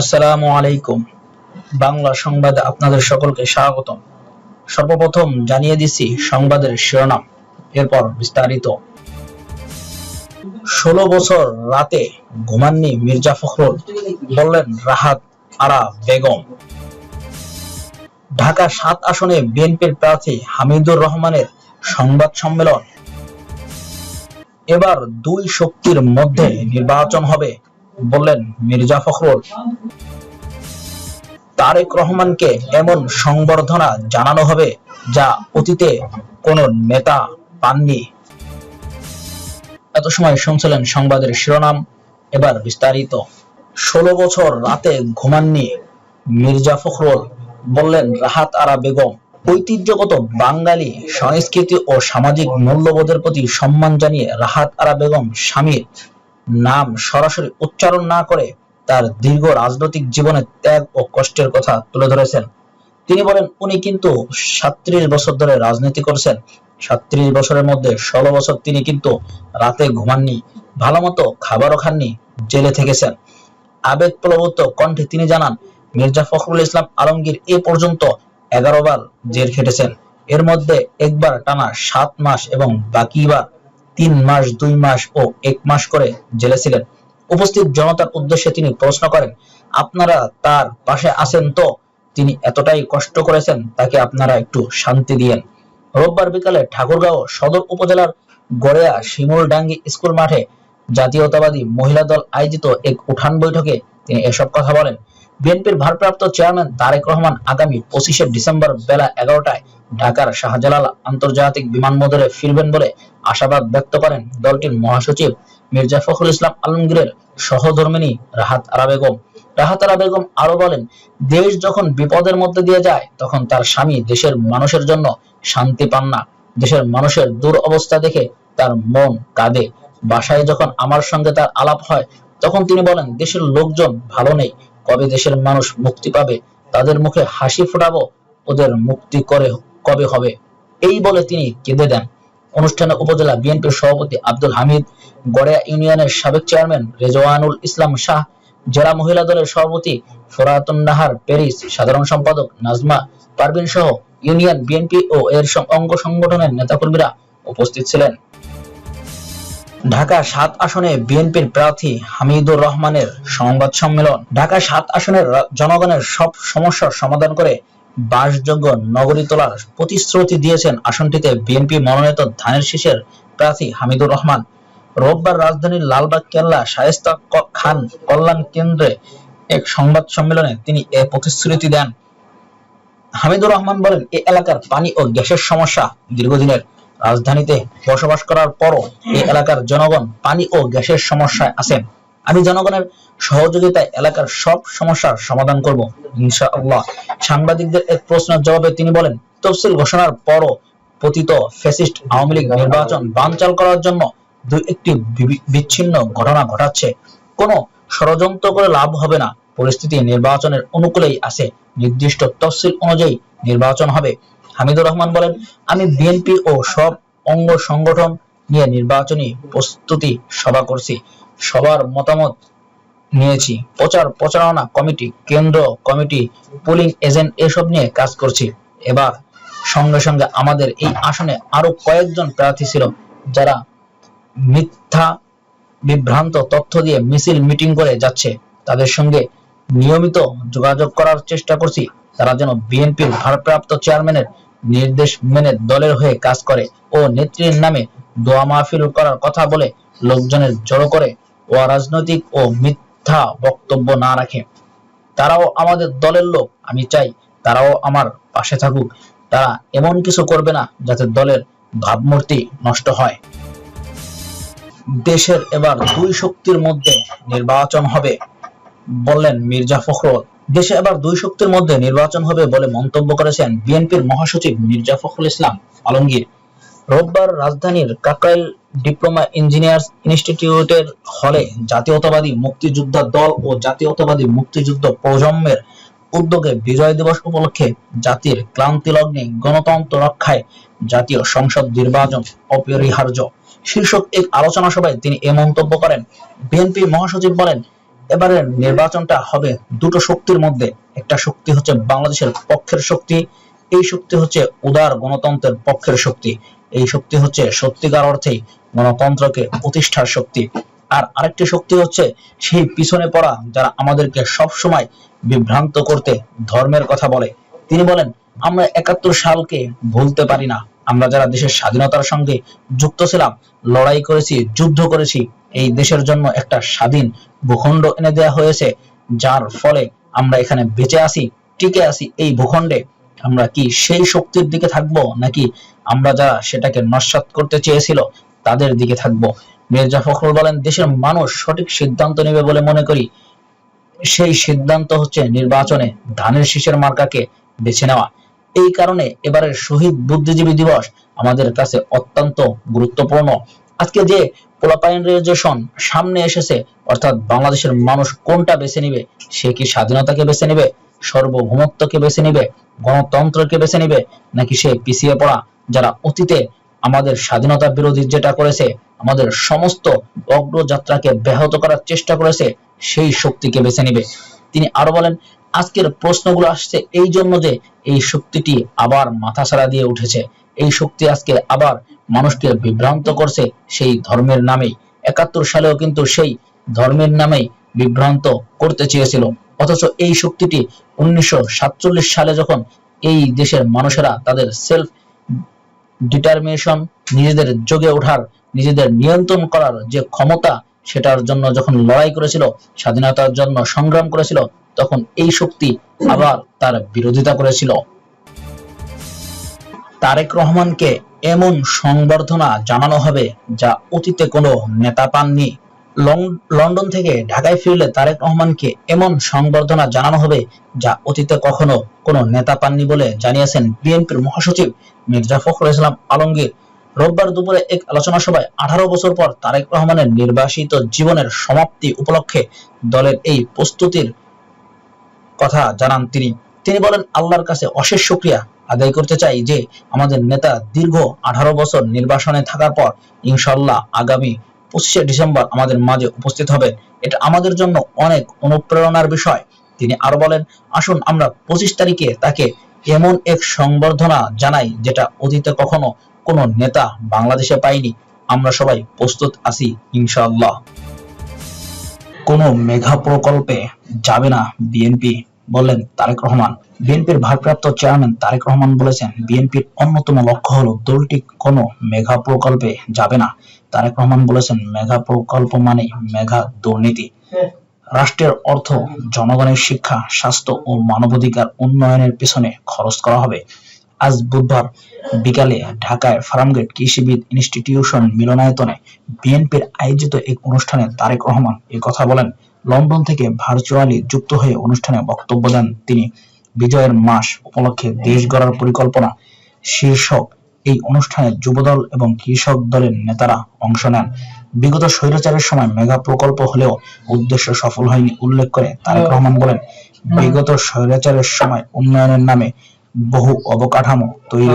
আসসালামু আলাইকুম। বাংলা সংবাদে আপনাদের সকলকে স্বাগতম। সর্বপ্রথম জানিয়ে দিচ্ছি সংবাদের শিরোনাম, এরপর বিস্তারিত। ষোলো বছর রাতে ঘুমাননি মির্জা ফখরুল, বললেন রাহাত আরা বেগম। ঢাকা সাত আসনে বিএনপির প্রার্থী হামিদুর রহমানের সংবাদ সম্মেলন। এবার দুই শক্তির মধ্যে নির্বাচন হবে বললেন, মির্জা ফখরুল, তারেক রহমানকে এমন সংবর্ধনা জানানো হবে যা অতীতে কোনো নেতা পাননি। এত সময় শুনছিলেন সংবাদের শিরোনাম, এবার বিস্তারিত। ষোলো বছর রাতে ঘুমাননি মির্জা ফখরুল, বললেন রাহাত আরা বেগম, ঐতিহ্যগত বাঙালি সংস্কৃতি ও সামাজিক মূল্যবোধের প্রতি সম্মান জানিয়ে রাহাত আরা বেগম স্বামীর নাম সরাসরি উচ্চারণ না করে তার দীর্ঘ রাজনৈতিক জীবনের ত্যাগ ও কষ্টের কথা তুলে ধরেছেন। তিনি বলেন, উনি কিন্তু সাত্রিশ বছর ধরে রাজনীতি করছেন। সাত্রিশ বছরের মধ্যে ষোলো বছর তিনি কিন্তু রাতে ঘুমাননি, ভালো মতো খাবারও খাননি, জেলে থেকেছেন। আবেগ প্রবত্ত কণ্ঠে তিনি জানান, মির্জা ফখরুল ইসলাম আলমগীর এ পর্যন্ত এগারো বার জেল খেটেছেন। এর মধ্যে একবার টানা সাত মাস এবং বাকিবার তিন মাস, দুই মাস ও এক মাস করে জেলে ছিলেন। উপস্থিত জনতার উদ্দেশ্যে তিনি প্রশ্ন করেন, আপনারা তার পাশে আছেন তো? তিনি এতটাই কষ্ট করেছেন, তাকে আপনারা একটু শান্তি দিয়েন। রোববার বিকালে ঠাকুরগাঁও সদর উপজেলার গড়েয়া শিমুলডাঙ্গি স্কুল মাঠে জাতীয়তাবাদী মহিলা দল আয়োজিত এক উঠান বৈঠকে তিনি এসব কথা বলেন। বিএনপির ভারপ্রাপ্ত চেয়ারম্যান তারেক রহমান আগামী পঁচিশে ডিসেম্বর বেলা এগারোটায় ঢাকার শাহজালাল আন্তর্জাতিক বিমানবন্দরে ফিরবেন বলে আশাবাদ ব্যক্ত করেন দলটির মহাসচিব মির্জা ফখরুল ইসলাম আলমগীরের সহধর্মিনী রাহাত আরা বেগম। রাহাত আরা বেগম আরও বলেন, দেশ যখন বিপদের মধ্যে দিয়ে যায়, তখন তার স্বামী দেশের মানুষের জন্য শান্তি পান না। দেশের মানুষের দূর অবস্থা দেখে তার মন কাঁদে। বাসায় যখন আমার সঙ্গে তার আলাপ হয়, তখন তিনি বলেন, দেশের লোকজন ভালো নেই। কবে দেশের মানুষ মুক্তি পাবে? তাদের মুখে হাসি ফোটাবো, ওদের মুক্তি করে কবে হবে? এই বলে তিনি কেঁদে দেন। অনুষ্ঠানে উপজেলা বিএনপির সভাপতি আব্দুল হামিদ, গড়িয়া ইউনিয়নের সাবেক চেয়ারম্যান রেজওয়ানুল ইসলাম শাহ, জেলা মহিলা দলের সভাপতি ফরাতুন নাহার প্যারিস সাধারণ সম্পাদক নাজমা পারভিন সহ ইউনিয়ন বিএনপি ও এর অঙ্গ সংগঠনের নেতাকর্মীরা উপস্থিত ছিলেন। ঢাকা সাত আসনে বিএনপির প্রার্থী হামিদুর রহমানের সংবাদ সম্মেলন। ঢাকা সাত আসনের জনগণের সব সমস্যার সমাধান করে বাসযোগ্য নগরী তোলার প্রতিশ্রুতি দিয়েছেন আসনটিতে বিএনপি মনোনীত ধানের শীষের প্রার্থী হামিদুর রহমান। রোববার রাজধানীর লালবাগ কেল্লা শায়েস্তা খান কল্যাণ কেন্দ্রে এক সংবাদ সম্মেলনে তিনি এ প্রতিশ্রুতি দেন। হামিদুর রহমান বলেন, এ এলাকার পানি ও গ্যাসের সমস্যা দীর্ঘদিনের। রাজধানীতে বসবাস করার পরও এই এলাকার জনগণ পানি ও গ্যাসের সমস্যায় আছেন। আমি জনগণের সহযোগিতায় এলাকার সব সমস্যার সমাধান করব, ইনশাআল্লাহ। সাংবাদিকদের এক প্রশ্নের জবাবে তিনি বলেন, তফসিল ঘোষণার পরও পতিত ফ্যাসিস্ট আওয়ামী লীগ নির্বাচন বানচাল করার জন্য দুই একটি বিচ্ছিন্ন ঘটনা ঘটাচ্ছে। কোনো ষড়যন্ত্র করে লাভ হবে না। পরিস্থিতি নির্বাচনের অনুকূলেই আছে। নির্দিষ্ট তফসিল অনুযায়ী নির্বাচন হবে। হামিদুর রহমান বলেন, আমি বিএনপি ও সব অঙ্গ সংগঠন নিয়ে নির্বাচনী প্রস্তুতি সভা করছি। সবার মতামত নিয়েছি। প্রচার, প্রচারণা কমিটি, কেন্দ্র কমিটি পোলিং এজেন্ট এসব নিয়ে কাজ করছি। এবার সঙ্গে সঙ্গে আমাদের এই আসনে আরও কয়েকজন প্রার্থী ছিল যারা মিথ্যা, বিভ্রান্ত তথ্য দিয়ে মিছিল মিটিং করে যাচ্ছে। তাদের সঙ্গে নিয়মিত যোগাযোগ করার চেষ্টা করছি। তারা যেন বিএনপির ভারপ্রাপ্ত চেয়ারম্যানের নির্দেশ মেনে দলের হয়ে কাজ করে ও নেত্রীর নামে দোয়া মাহফিল করার কথা বলে লোকজনের জড়ো করে ও রাজনৈতিক ও মিথ্যা বক্তব্য না রাখে। তারাও আমাদের দলের লোক, আমি চাই তারাও আমার পাশে থাকুক। তারা এমন কিছু করবে না যাতে দলের ভাবমূর্তি নষ্ট হয়। দেশের এবার দুই শক্তির মধ্যে নির্বাচন হবে বললেন মির্জা ফখরুল। দেশে এবার দুই শক্তির মধ্যে নির্বাচন হবে বলে মন্তব্য করেছেন বিএনপির মহাসচিব মির্জা ফখরুল ইসলাম আলমগীর। রোববার রাজধানীর কাকরাইল ডিপ্লোমা ইঞ্জিনিয়ার্স ইনস্টিটিউটের হলে জাতীয়তাবাদী মুক্তিযোদ্ধা দল ও জাতীয়তাবাদী মুক্তিযুদ্ধ প্রজন্মের উদ্যোগে বিজয় দিবস উপলক্ষে জাতির ক্লান্তি লগ্নে গণতন্ত্র রক্ষায় জাতীয় সংসদ নির্বাচন অপরিহার্য। শীর্ষক এক আলোচনা সভায় তিনি এ মন্তব্য করেন, বিএনপি মহাসচিব বলেন, এবারের নির্বাচনটা হবে দুটো শক্তির মধ্যে। একটা শক্তি হচ্ছে বাংলাদেশের পক্ষের শক্তি, এই শক্তি হচ্ছে উদার গণতন্ত্রের পক্ষের শক্তি। এই শক্তি হচ্ছে সত্যিকার অর্থেই গণতন্ত্রকে প্রতিষ্ঠার শক্তি। আর আরেকটি শক্তি হচ্ছে সেই পিছনে পড়া যারা আমাদেরকে সব সময় বিভ্রান্ত করতে ধর্মের কথা বলে। তিনি বলেন, আমরা একাত্তর সালকে ভুলতে পারি না। আমরা যারা দেশের স্বাধীনতার সঙ্গে যুক্ত ছিলাম, লড়াই করেছি, যুদ্ধ করেছি, এই দেশের জন্য একটা স্বাধীন ভূখণ্ড এনে দেওয়া হয়েছে, যার ফলে আমরা এখানে বেঁচে আছি, টিকে আছি এই ভূখণ্ডে। আমরা কি সেই শক্তির দিকে থাকব, নাকি আমরা যারা সেটাকে নস্বাত করতে চেয়েছিল, তাদের দিকে থাকব? মির্জা ফখরুল বলেন, দেশের মানুষ সঠিক সিদ্ধান্ত নেবে বলে মনে করি। সেই সিদ্ধান্ত হচ্ছে নির্বাচনে ধানের শীষের মার্কাকে বেছে নেওয়া। এই কারণে এবারের শহীদ বুদ্ধিজীবী দিবস আমাদের কাছে অত্যন্ত গুরুত্বপূর্ণ। আজকে যে পোলাপাইন পোলাপাইনাইজেশন সামনে এসেছে, অর্থাৎ বাংলাদেশের মানুষ কোনটা বেছে নিবে, সে কি স্বাধীনতাকে বেছে নিবে? সার্বভৌমত্বকে বেছে নিবে, গণতন্ত্রকে বেছে নিবে, নাকি সে পিছিয়ে পড়া, যারা অতীতে আমাদের স্বাধীনতা বিরোধী যেটা করেছে, আমাদের সমস্ত অগ্রযাত্রাকে ব্যাহত করার চেষ্টা করেছে, সেই শক্তিকে বেছে নিবে। তিনি আরও বলেন, আজকের প্রশ্নগুলো আসছে এই জন্য যে এই শক্তিটি আবার মাথাছাড়া দিয়ে উঠেছে। এই শক্তি আজকে আবার মানুষকে বিভ্রান্ত করছে সেই ধর্মের নামেই। একাত্তর সালেও কিন্তু সেই ধর্মের নামেই বিভ্রান্ত করতে চেয়েছিল। অথচ এই শক্তিটি উনিশশো সাতচল্লিশ সালে যখন এই দেশের মানুষেরা তাদের সেলফ ডিটারমিনেশন নিজেদের যোগে ওঠার, নিজেদের নিয়ন্ত্রণ করার যে ক্ষমতা, সেটার জন্য যখন লড়াই করেছিল, স্বাধীনতার জন্য সংগ্রাম করেছিল, তখন এই শক্তি আবার তার বিরোধিতা করেছিল। তারেক রহমানকে এমন সংবর্ধনা জানানো হবে যা অতীতে কোনো নেতা পাননি। লন্ডন থেকে ঢাকায় ফিরলে তারেক রহমানকে এমন সংবর্ধনা জানানো হবে যা অতীতে কখনো কোনো নেতা পাননি বলে জানিয়েছেন বিএনপির মহাসচিব মির্জা ফখরুল ইসলাম আলমগীর। রোববার দুপুরে এক আলোচনা সভায় আঠারো বছর পর তারেক রহমানের নির্বাসিত জীবনের সমাপ্তি উপলক্ষে দলের এই প্রস্তুতির কথা জানান তিনি। তিনি বলেন, আল্লাহর কাছে অশেষ শুক্রিয়া আদায় করতে চাই যে আমাদের নেতা দীর্ঘ আঠারো বছর নির্বাসনে থাকার পর ইনশাল্লাহ আগামী পঁচিশে ডিসেম্বর আমাদের মাঝে উপস্থিত হবে এটা আমাদের জন্য অনেক অনুপ্রেরণার বিষয়। তিনি আরও বলেন, আসুন আমরা পঁচিশ তারিখে তাকে এমন এক সংবর্ধনা জানাই যেটা অতীতে কখনো কোনো নেতা বাংলাদেশে পায়নি। আমরা সবাই প্রস্তুত আছি, ইনশাআল্লাহ। কোনো মেগা প্রকল্পে যাবে না বিএনপি, বললেন তারেক রহমান। বিএনপির ভারপ্রাপ্ত চেয়ারম্যান তারেক রহমান বলেছেন, বিএনপির অন্যতম লক্ষ্য হলো দলটি কোনো মেগা প্রকল্পে যাবে না। তারেক রহমান বলেছেন মেগা প্রকল্প মানে মেগা দুর্নীতি। রাষ্ট্রের অর্থ জনগণের শিক্ষা স্বাস্থ্য ও মানবাধিকার উন্নয়নের পেছনে খরচ করা হবে। আজ বুধবার বিকালে ঢাকায় ফার্মগেট কৃষিবিদ ইনস্টিটিউশন মিলনায়তনে বিএনপির আয়োজিত এক অনুষ্ঠানে তারেক রহমান এ কথা বলেন। লন্ডন থেকে ভার্চুয়ালি যুক্ত হয়ে অনুষ্ঠানে বক্তব্য দেন তিনি। বিজয়ের মাস উপলক্ষে দেশ গড়ার পরিকল্পনা শীর্ষক এই অনুষ্ঠানে যুবদল এবং কৃষক দলের নেতারা অংশ নেন। বিগত স্বৈরাচারের সময় মেগা প্রকল্প হলেও উদ্দেশ্য সফল হয়নি উল্লেখ করে তারেক রহমান বলেন বিগত স্বৈরাচারের সময় উন্নয়নের নামে বহু অবকাঠামো তৈরি